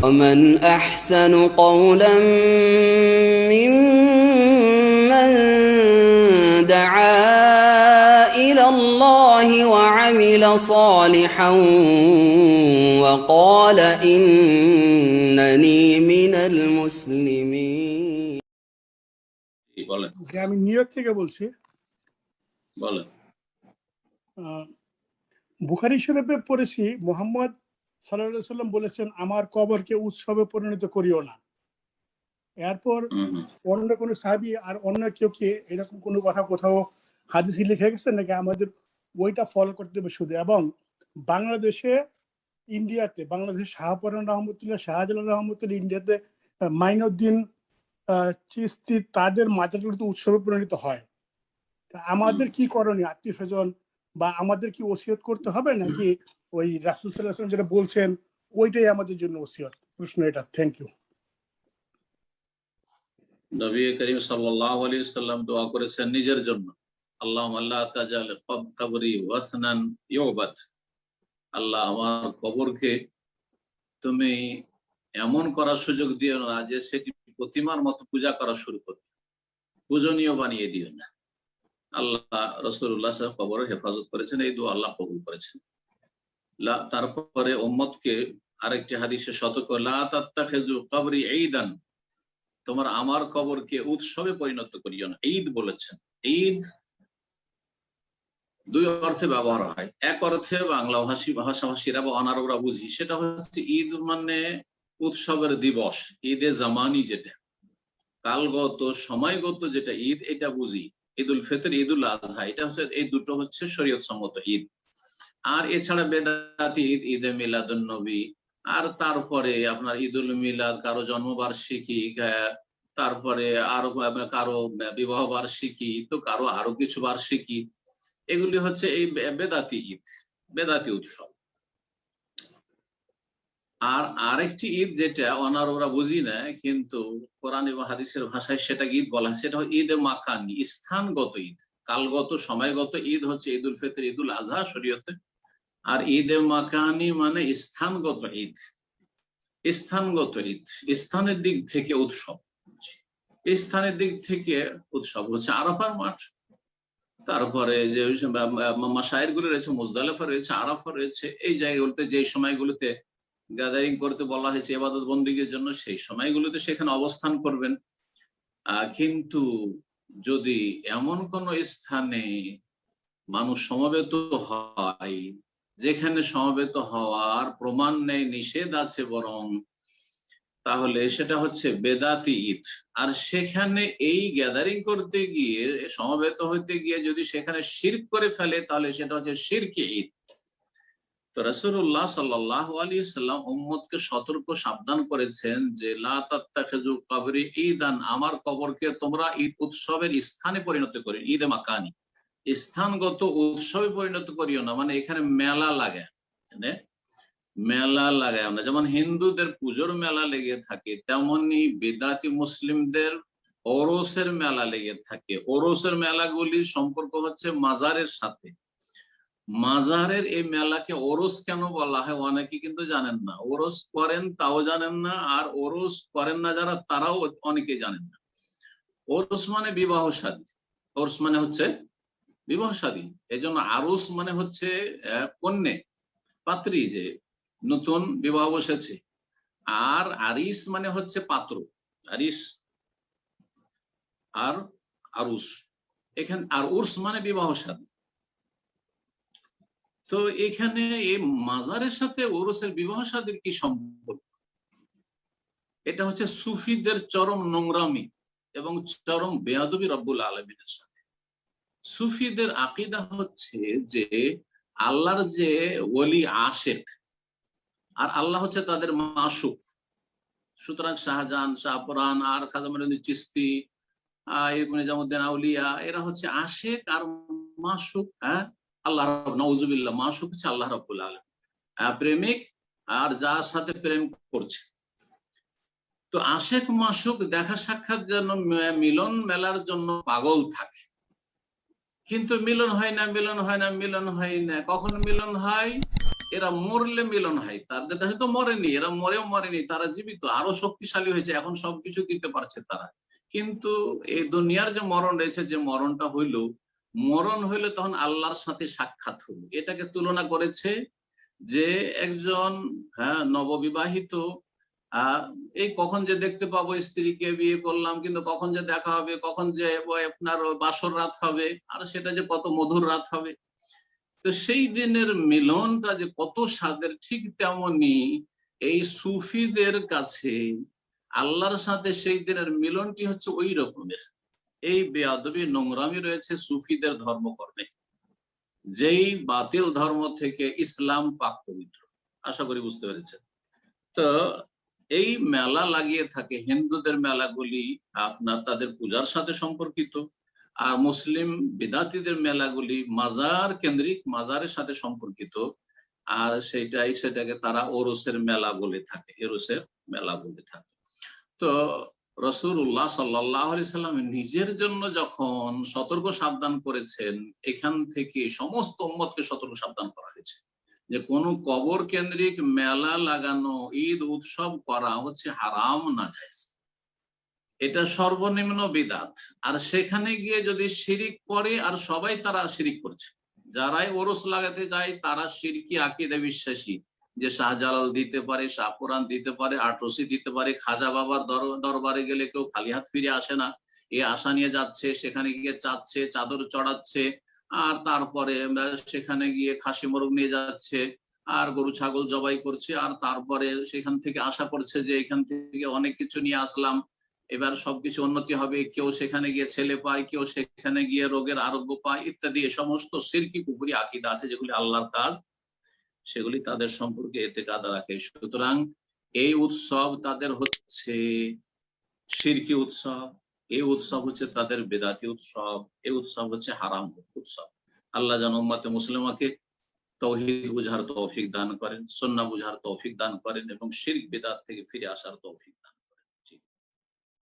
ومن أحسن قولا ممن دعا إلى الله وعمل صالحا وقال إنني من المسلمين জি, বলেন যে আমি নিউ ইয়র্ক থেকে বলছি বলেন আহ, বুখারি শরীফে পড়েছি মোহাম্মদ সাল্লাহ সাল্লাম বলেছেন আমার কবরকে উৎসবে পরিণত করিও না। এরপর। অন্য কোনো সাবি আর অন্য কেউ কি এরকম কোনো কথা কোথাও হাদিসে লিখে গেছে নাকি? আমাদের ওইটা ফলো করতে হবে শুধু। এবং বাংলাদেশে ইন্ডিয়াতে বাংলাদেশে শাহপরান রহমতুল্লাহ শাহজালাল রহমতুল্লাহ ইন্ডিয়াতে মাইনুদ্দিন চিস্তি তাদের মাজারগুলো তো উৎসবে পরিণত হয়। তা আমাদের কি করণীয়? আত্মীয় স্বজন বা আমাদের কি ওসিয়ত করতে হবে নাকি ওই রাসুল সাল্লাহ যেটা বলছেন, ওইটাই আমাদের জন্য ওসিয়ত? প্রশ্ন এটা। থ্যাংক ইউ নবী করিম সাল্লাম দোয়া করেছেন নিজের জন্য। আল্লাহ আল্লাহ তাজাল কব কবরি ওয়াসনান আল্লাহ আমার কবরকে তুমি এমন করার সুযোগ দিও না যে সেটি প্রতিমার মতো পূজা করা শুরু করবে। পূজনীয় বানিয়ে দিও না। আল্লাহ রসুল্লাহ সাহেব কবরের হেফাজত করেছেন, এই দোয়া আল্লাহ কবুল করেছেন। তারপরে উম্মতকে আরেকটি হাদিসে সতর্ক, লা তাত্তাখিযু কবরি ঈদান, তোমার আমার কবরকে উৎসবে পরিণত করিও না। ঈদ বলেছেন। ঈদ দুই অর্থে ব্যবহার হয়। এক অর্থে বাংলা ভাষী, ভাষাভাষীরা বা অনারবরা বুঝি, সেটা হচ্ছে ঈদ মানে উৎসবের দিবস, ঈদে জামানি যেটা। কালগত, সময়গত যেটা ঈদ, এটা বুঝি। ঈদুল ফিতর, ঈদুল আজহা এটা হচ্ছে, এই দুটো হচ্ছে শরীয়ত সম্মত ঈদ। আর এছাড়া বেদাতি ঈদ, ঈদে মিলাদুন নবী আর তারপরে আপনার ঈদুল মিলাদ, কারও জন্মবার্ষিকী তারপরে আরও কারও বিবাহ বার্ষিকী তো কারও আরও কিছু বার্ষিকী। এগুলি হচ্ছে এই বেদাতি ঈদ, বেদাতি উৎসব। আর আরেকটি ঈদ যেটা অনার ওরা বুঝি না, কিন্তু কোরআন এবং হাদিসের ভাষায় সেটা ঈদ বলা হয়, সেটা ঈদ মাকানি, স্থানগত ঈদ। কালগত, সময়গত ঈদ হচ্ছে ঈদ ঈদুল ফিতর, ঈদুল আজহা শরীয়তে। আর ঈদে মাকানি মানে স্থানগত ঈদ। স্থানগত ঈদ, স্থানের দিক থেকে উৎসব। স্থানের দিক থেকে উৎসব হচ্ছে আরাফার মাঠ। তারপরে যে মাসায়েরগুলো রয়েছে, মুজদালেফা রয়েছে, আরাফা রয়েছে, এই জায়গাগুলোতে যে সময়গুলোতে গ্যাদারিং করতে বলা হয়েছে এবাদত বন্দীগের জন্য, সেই সময়গুলোতে সেখানে অবস্থান করবেন। কিন্তু যদি এমন কোন স্থানে মানুষ সমবেত হয়, যেখানে সমবেত হওয়ার প্রমাণ নেই, নিষেধ আছে বরং, তাহলে সেটা হচ্ছে বেদাতি ঈদ। আর সেখানে এই গ্যাদারিং করতে গিয়ে, সমবেত হইতে গিয়ে যদি সেখানে শির্ক করে ফেলে, তাহলে সেটা হচ্ছে শিরকে ঈদ। তো রাসূলুল্লাহ সাল্লাল্লাহু আলাইহি সাল্লাম উম্মতকে সতর্ক, সাবধান করেছেন যে, লা তাত্তাখিযু কবরি ঈদান আমার কবরকে তোমরা ঈদ উৎসবের স্থানে পরিণত করি ঈদে মাকানি। স্থানগত উৎসবে পরিণত করিও না মানে এখানে মেলা লাগে। মেলা লাগায় না। যেমন হিন্দুদের পুজোর মেলা লেগে থাকে, তেমনি বেদাতি মুসলিমদের ওরসের মেলা লেগে থাকে। ওরসের মেলাগুলি সম্পর্ক হচ্ছে মাজারের সাথে। মাজারের এই মেলাকে ওরস কেন বলা হয় অনেকে কিন্তু জানেন না। ওরস করেন তাও জানেন না, আর ওরস করেন না যারা তারাও অনেকে জানেন না। ওরস মানে বিবাহ শাদী ওরস মানে হচ্ছে বিবাহ শাদী এই জন্য আরস মানে হচ্ছে কন্যে, পাত্রী যে নতুন বিবাহ বসেছে। আর আরিস মানে হচ্ছে পাত্র, আরিস আর আরুস। এখানে, আর উর্স মানে বিবাহ শাদী তো এখানে এই মাজারের সাথে ওরসের বিবাহ শাদীর কি সম্পর্ক? এটা হচ্ছে সুফিদের চরম নোংরামি এবং চরম বেয়াদবি রব্বুল আলমিনের সাথে। সুফিদের আকিদা হচ্ছে যে আল্লাহর যে ওলি আশেক, আর আল্লাহ হচ্ছে তাদের মাসুক। সুতরাং শাহজাহান, শাহপুরান, আর খাজামুদ্দিন চিস্তি ইবনে নিজামুদ্দিন আউলিয়া, এরা হচ্ছে আশেক আর মাসুক হ্যাঁ? আল্লাহ রব নওজুবিল্লাহ মাসুক হচ্ছে আল্লাহ রব্বুল আলম প্রেমিক আর যার সাথে প্রেম করছে। তো আশেক মাসুক দেখা সাক্ষাৎ যেন মিলন মেলার জন্য পাগল থাকে। কিন্তু মিলন হয় না, মিলন হয় না, মিলন হয় না। কখন মিলন হয়? এরা মরলে মিলন হয়। তাদের হয়তো মরেনি, এরা মরেও মরেনি, তারা জীবিত, আরও শক্তিশালী হয়েছে, এখন সবকিছু দিতে পারছে তারা। কিন্তু এই দুনিয়ার যে মরণ রয়েছে, যে মরণটা হইল মরণ হইলে তখন আল্লাহর সাথে সাক্ষাৎ হলো। এটাকে তুলনা করেছে যে একজন হ্যাঁ নববিবাহিত এই কখন যে দেখতে পাবো স্ত্রীকে বিয়ে করলাম, কিন্তু কখন যে দেখা হবে, কখন যে আপনার বাসর রাত হবে, আর সেটা যে কত মধুর রাত হবে। তো সেই দিনের মিলনটা যে কত স্বাদের, ঠিক তেমনি এই সুফিদের কাছে আল্লাহর সাথে সেই দিনের মিলনটি হচ্ছে ওই রকমের। এই বেয়াদবি নোংরামি রয়েছে সুফিদের ধর্মকর্মে। যেই বাতিল ধর্ম থেকে ইসলাম পাক পবিত্র। আশা করি বুঝতে পেরেছেন। তো এই মেলা লাগিয়ে থাকে, হিন্দুদের মেলাগুলি আপনার তাদের পূজার সাথে সম্পর্কিত আর মুসলিম বিদাতিদের মেলাগুলি মাজার কেন্দ্রিক মাজারের সাথে সম্পর্কিত আর সেটাই সেটাকে তারা ওরসের মেলা বলে থাকে, এরোসের মেলা বলে থাকে। তো রসুল্লাহ সাল্লাহ সাল্লাম নিজের জন্য যখন সতর্ক সাবধান করেছেন, এখান থেকে সমস্ত উম্মতকে সতর্ক সাবধান করা হয়েছে। যে কোন কবর কেন্দ্রিক মেলা লাগানো, ঈদ উৎসব করা হচ্ছে হারাম না যায় এটা সর্বনিম্ন বিদাত। আর সেখানে গিয়ে যদি শিরিক করে, আর সবাই তারা শিরিক করছে। যারাই ওরস লাগাতে যায়, তারা সিরকি আকিদা বিশ্বাসী। যে শাহজালাল দিতে পারে শাহপুরান দিতে পারে, আটরসি দিতে পারে, খাজা বাবার দরবারে গেলে কেউ খালি হাত ফিরে আসে না। এ আশা নিয়ে যাচ্ছে, সেখানে গিয়ে চাচ্ছে, চাদর চড়াচ্ছে, আর তারপরে সেখানে গিয়ে খাসি মোরগ নিয়ে যাচ্ছে, আর গরু ছাগল জবাই করছে, আর তারপরে সেখান থেকে আশা করছে যে এখান থেকে অনেক কিছু নিয়ে আসলাম। এবার সবকিছু উন্নতি হবে, কেউ সেখানে গিয়ে ছেলে পায়, কেউ সেখানে গিয়ে রোগের আরোগ্য পায়, ইত্যাদি সমস্ত সিরকি কুপুরি আকিদা আছে যেগুলি আল্লাহর কাজ। সেগুলি তাদের সম্পর্কে এতে কাদা রাখে। সুতরাং এই উৎসব তাদের হচ্ছে সিরকি উৎসব, এই উৎসব হচ্ছে তাদের বেদাতি উৎসব, এই উৎসব হচ্ছে হারাম উৎসব। আল্লাহ যেন উম্মাতে মুসলিমাকে তৌহিদ বুঝার তৌফিক দান করেন সন্না বুঝার তৌফিক দান করেন এবং শির বেদাত থেকে ফিরে আসার তৌফিক